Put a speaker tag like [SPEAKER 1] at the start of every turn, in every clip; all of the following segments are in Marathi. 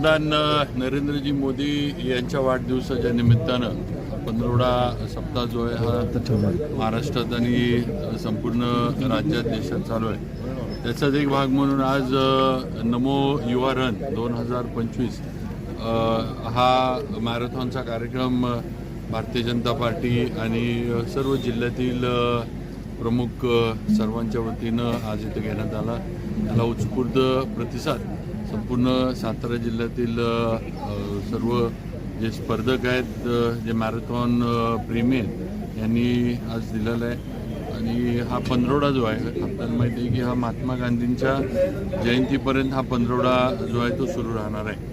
[SPEAKER 1] पंतप्रधान नरेंद्रजी मोदी यांच्या वाढदिवसाच्या निमित्तानं पंधरवडा सप्ताह जो आहे हा महाराष्ट्रात आणि संपूर्ण राज्यात देशात चालू आहे. त्याचाच एक भाग म्हणून आज नमो युवा रन दोन हजार पंचवीस हा मॅरेथॉनचा कार्यक्रम भारतीय जनता पार्टी आणि सर्व जिल्ह्यातील प्रमुख सर्वांच्या वतीनं आज इथं घेण्यात आला. त्याला उत्स्फूर्त प्रतिसाद संपूर्ण सातारा जिल्ह्यातील सर्व जे स्पर्धक आहेत जे मॅरेथॉन प्रेमी आहेत यांनी आज दिलेला आहे. आणि हा पंधरवडा जो आहे आपल्याला माहिती आहे की हा महात्मा गांधींच्या जयंतीपर्यंत हा पंधरवडा जो आहे तो सुरू राहणार आहे.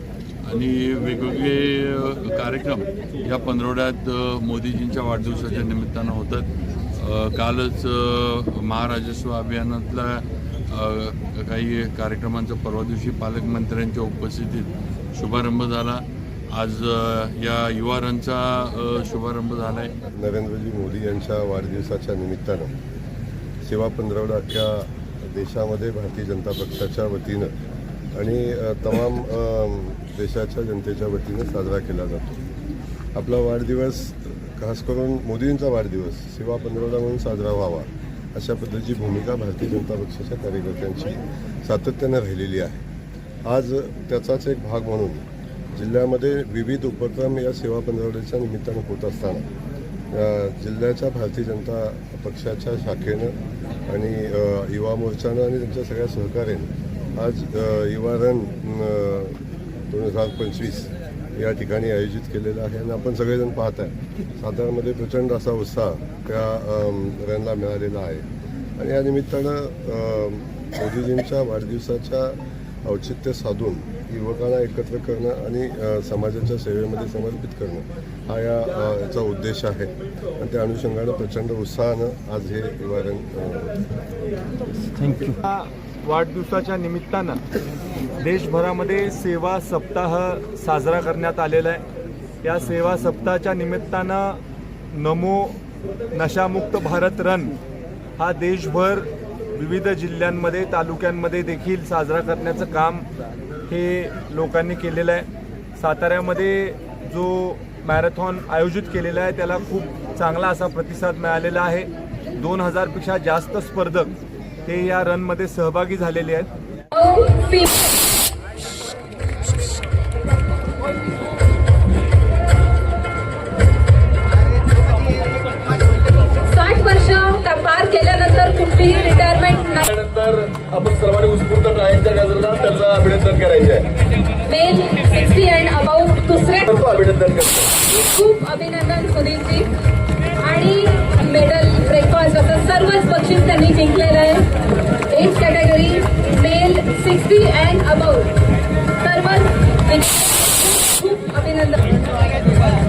[SPEAKER 1] आणि वेगवेगळे कार्यक्रम या पंधरवड्यात मोदीजींच्या वाढदिवसाच्या निमित्तानं होतात. कालच महाराजस्व अभियानातला काही कार्यक्रमांचा परवा दिवशी पालकमंत्र्यांच्या उपस्थितीत शुभारंभ झाला. आज या युवा रनचा शुभारंभ झाला आहे
[SPEAKER 2] नरेंद्रजी मोदी यांच्या वाढदिवसाच्या निमित्तानं सेवा पंधरवडा अख्ख्या देशामध्ये भारतीय जनता पक्षाच्या वतीनं आणि तमाम देशाच्या जनतेच्या वतीनं साजरा केला जातो. आपला वाढदिवस खास करून मोदींचा वाढदिवस सेवा पंधरवडा म्हणून साजरा व्हावा. अशा पद्धतीची भूमिका भारतीय जनता पक्षाच्या कार्यकर्त्यांची सातत्यानं राहिलेली आहे. आज त्याचाच एक भाग म्हणून जिल्ह्यामध्ये विविध उपक्रम या सेवा पंधरवड्याच्या निमित्तानं होत असताना जिल्ह्याच्या भारतीय जनता पक्षाच्या शाखेनं आणि युवा मोर्चानं आणि त्यांच्या सगळ्या सहकार्यानं आज युवा रन दोन हजार पंचवीस या ठिकाणी आयोजित केलेलं आहे आणि आपण सगळेजण पाहत आहे साताऱ्यामध्ये प्रचंड असा उत्साह त्या रनला मिळालेला आहे. आणि या निमित्तानं मोदीजींच्या वाढदिवसाच्या औचित्य साधून युवकांना एकत्र करणं आणि समाजाच्या सेवेमध्ये समर्पित करणं हा या याचा उद्देश आहे. आणि त्या अनुषंगानं प्रचंड उत्साहानं आज हे निवारण
[SPEAKER 3] थँक्यू वाढदिवसाच्या निमित्तानं देशभरामध्ये सेवा सप्ताह साजरा करण्यात आलेला आहे. या सेवा सप्ताहाच्या निमित्तानं नमो नशामुक्त भारत रन हा देशभर विविध जिल्ह्यांमध्ये तालुक्यांमध्ये देखील साजरा करण्याचं काम हे लोकांनी केलेलं आहे. साताऱ्यामध्ये जो मॅरेथॉन आयोजित केलेला आहे त्याला खूप चांगला असा प्रतिसाद मिळालेला आहे. दोन हजारपेक्षा जास्त स्पर्धक ते या रनमध्ये सहभागी झालेले आहेत.
[SPEAKER 4] साठ वर्ष पार केल्यानंतर कुठलीही रिटायरमेंट नाही.
[SPEAKER 5] त्यानंतर आपण सर्वांनी उत्स्फूर्त टाळ्यांच्या गजरात त्यांचं अभिनंदन करायचं आहे.
[SPEAKER 4] मेल सिक्स्टी अँड अबाउट दुसरे
[SPEAKER 5] करतो अभिनंदन करतो.
[SPEAKER 4] खूप अभिनंदन सुनीलजी. आणि मेडल ब्रेकफास्ट असं सर्वच na lang.